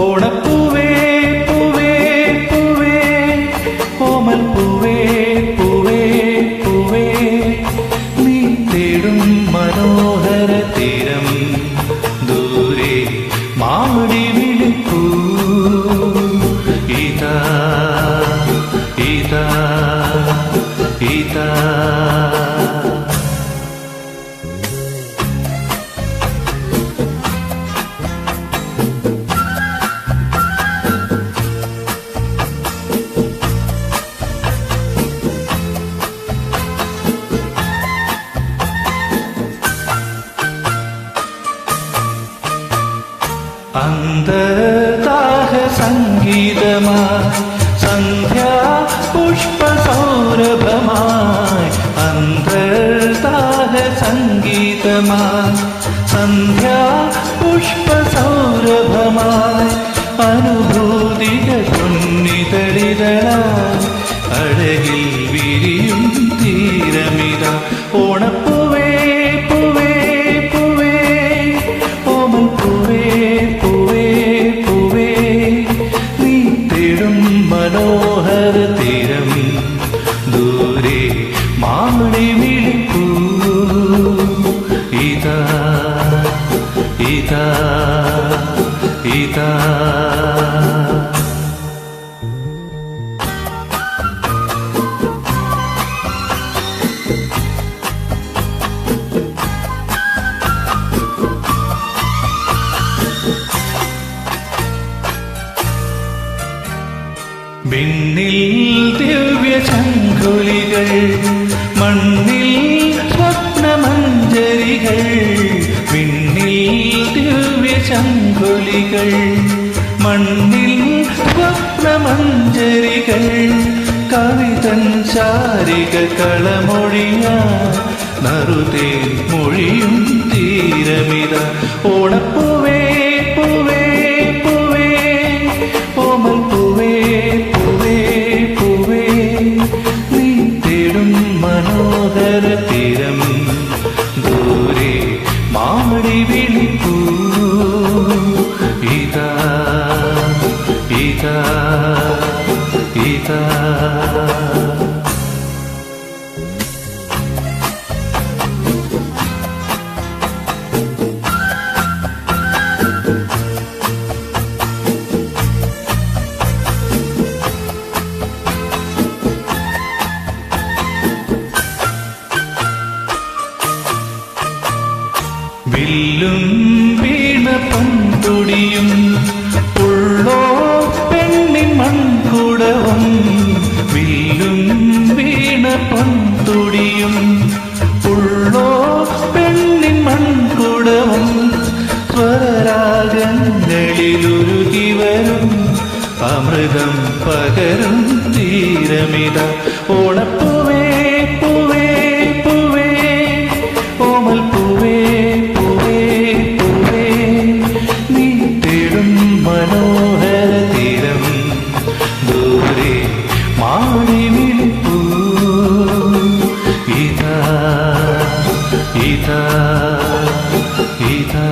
ഓണപ്പൂവേ പൂവേ പൂവേ ഓമൽ പൂവേ പൂവേ പൂവേ. നീ തേടും മനോഹര തീരം ദൂരെ മാമുടി വിളിപ്പൂ. ഇതാ ഇതാ ഇതാ. അന്തർദാഹ സംഗീതമായി സന്ധ്യാ പുഷ്പസൗരഭമായി അന്തർദാഹ സംഗീതമായി സന്ധ്യാ പുഷ്പസൗരഭമായി അനുഭൂതികൾ പൊന്നിതളിതളായി മാടി വിളിക്കൂ. ഇതാ ഇതാ ഇതാ. വിണ്ണിൽ ദിവ്യ ശങ്കുലികൾ മണ്ണിൽ സ്വപ്നമഞ്ജരികൾ പിന്നിൽ ദിവ്യ ശങ്കുലികൾ മണ്ണിൽ സ്വപ്നമഞ്ജരികൾ കവിതൻ ശാരിക കളമൊഴിയ നറുതേ മൊഴിയും തീരമിത. ഓണപ്പൂവേ തീരം ദൂരെ മാമടി വിളിപ്പൂ. ഇതാ ഇതാ ഇതാ. പന്തുടിയും ഉള്ളോ പെണ്ണിൻ മൺകുടവും വില്ലും വീണ പന്തുടിയും ഉള്ളോ പെണ്ണിൻ മൺകുടവും സ്വരാഗങ്ങളിലുരുകി വരും അമൃതം പകരും തീരമിത ഓണപ്പൂവേ ദൂരെ മാടി വിളിപ്പൂ ഇതാ ഇതാ ഇതാ